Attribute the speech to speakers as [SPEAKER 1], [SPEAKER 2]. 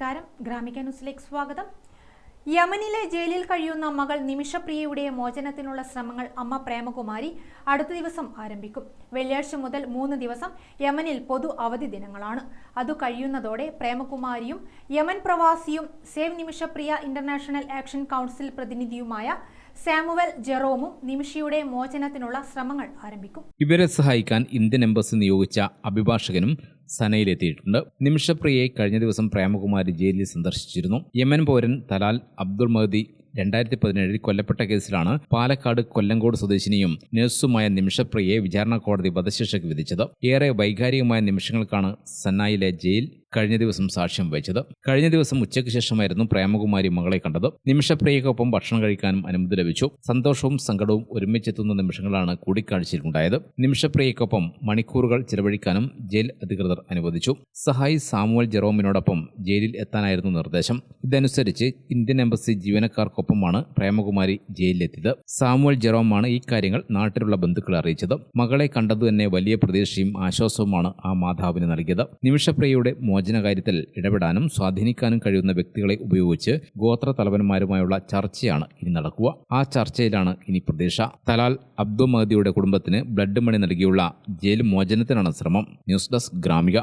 [SPEAKER 1] നമസ്കാരം. ഗ്രാമിക ന്യൂസിലേക്ക് സ്വാഗതം. യമനിലെ ജയിലിൽ കഴിയുന്ന മകൾ നിമിഷപ്രിയയുടെ മോചനത്തിനുള്ള ശ്രമങ്ങൾ അമ്മ പ്രേമകുമാരി അടുത്ത ദിവസം ആരംഭിക്കും. വെള്ളിയാഴ്ച മുതൽ മൂന്ന് ദിവസം യമനിൽ പൊതു അവധി ദിനങ്ങളാണ്. അത് കഴിയുന്നതോടെ പ്രേമകുമാരിയും Yemen പ്രവാസിയും save Nimishapriya international action council പ്രതിനിധിയുമായ Samuel ജെറോമും നിമിഷയുടെ മോചനത്തിനുള്ള ശ്രമങ്ങൾ ആരംഭിക്കും.
[SPEAKER 2] ഇവരെ സഹായിക്കാൻ ഇന്ത്യൻ എംബസി നിയോഗിച്ച അഭിഭാഷകനും സനയിലെത്തിയിട്ടുണ്ട്. നിമിഷപ്രിയയെ കഴിഞ്ഞ ദിവസം പ്രേമകുമാരി ജയിലിൽ സന്ദർശിച്ചിരുന്നു. യമൻ പൗരൻ തലാൽ അബ്ദുൾ മഹദി രണ്ടായിരത്തി പതിനേഴിൽ കൊല്ലപ്പെട്ട കേസിലാണ് പാലക്കാട് കൊല്ലങ്കോട് സ്വദേശിനിയും നഴ്സുമായ നിമിഷപ്രിയയെ വിചാരണ കോടതി വധശിക്ഷയ്ക്ക് വിധിച്ചത്. ഏറെ വൈകാരികമായ നിമിഷങ്ങൾക്കാണ് സന്നായിലെ ജയിൽ കഴിഞ്ഞ ദിവസം സാക്ഷ്യം വഹിച്ചത്. കഴിഞ്ഞ ദിവസം ഉച്ചയ്ക്ക് ശേഷമായിരുന്നു പ്രേമകുമാരി മകളെ കണ്ടത്. നിമിഷപ്രിയക്കൊപ്പം ഭക്ഷണം കഴിക്കാനും അനുമതി ലഭിച്ചു. സന്തോഷവും സങ്കടവും ഒരുമിച്ചെത്തുന്ന നിമിഷങ്ങളാണ് കൂടിക്കാഴ്ചയിലുണ്ടായത് നിമിഷപ്രിയക്കൊപ്പം മണിക്കൂറുകൾ ചിലവഴിക്കാനും ജയിൽ അധികൃതർ അനുവദിച്ചു. സഹായി സാമുവൽ ജെറോമിനോടൊപ്പം ജയിലിൽ എത്താനായിരുന്നു നിർദ്ദേശം. ഇതനുസരിച്ച് ഇന്ത്യൻ എംബസി ജീവനക്കാർക്കൊപ്പമാണ് പ്രേമകുമാരി ജയിലിലെത്തിയത്. സാമുവൽ ജെറോമാണ് ഈ കാര്യങ്ങൾ നാട്ടിലുള്ള ബന്ധുക്കളെ അറിയിച്ചത്. മകളെ കണ്ടതു തന്നെ വലിയ പ്രതീക്ഷയും ആശ്വാസവുമാണ് ആ മാതാവിന് നൽകിയത്. നിമിഷപ്രിയയുടെ മോചനകാര്യത്തിൽ ഇടപെടാനും സ്വാധീനിക്കാനും കഴിയുന്ന വ്യക്തികളെ ഉപയോഗിച്ച് ഗോത്ര തലവന്മാരുമായുള്ള ചർച്ചയാണ് ഇനി നടക്കുക. ആ ചർച്ചയിലാണ് ഇനി പ്രതീക്ഷ. തലാൽ അബ്ദുൽ മഹദിയുടെ കുടുംബത്തിന് ബ്ലഡ് മണി നൽകിയുള്ള ജയിൽ മോചനത്തിനാണ് ശ്രമം. News desk Gramika.